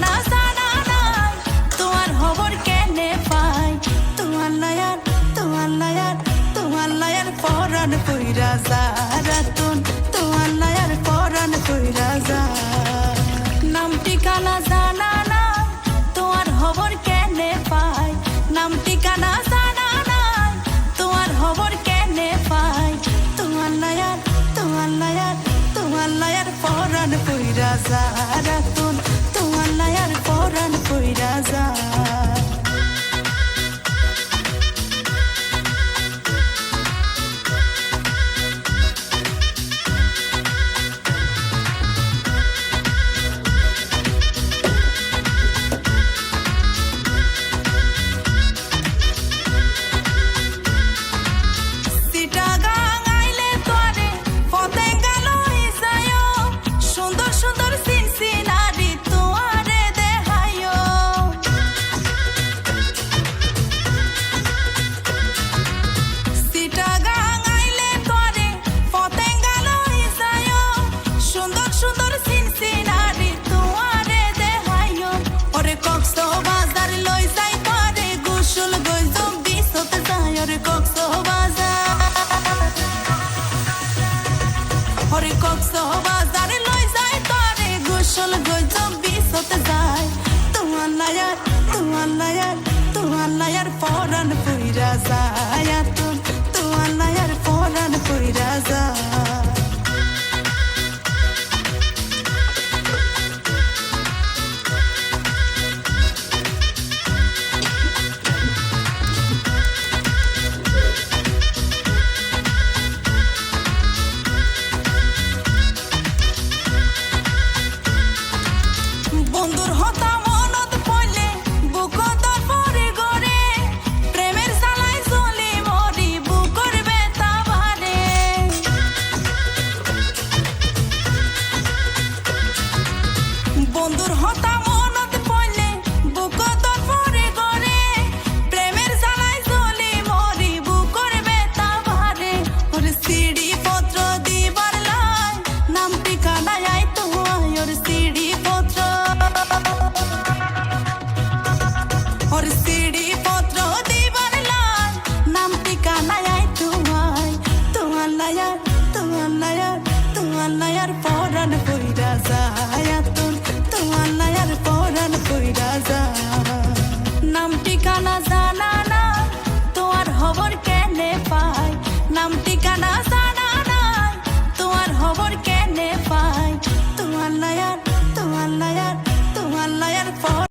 ঠিকানা জানা নাই। তোমার খবর কেনে পাই? তোমার নয়ার তোমার নয়ার তোমার নয়ার পরাণ কইরা যা। রাতুন, তোমার নয়ার পরাণ কইরা যা। নাম ঠিকানা জানা নাই। তোমার খবর কেনে পাই? নাম ঠিকানা জানা নাই। তোমার খবর কেনে পাই? তোমার নয়ার তোমার নয়ার তোমার নয়ার পরাণ কইরা যা। হতে যায় তোমার নায়ার তোমার নায়ার তোমার নায়ার ফরান ফুইরা যায় বন্ধুর হতা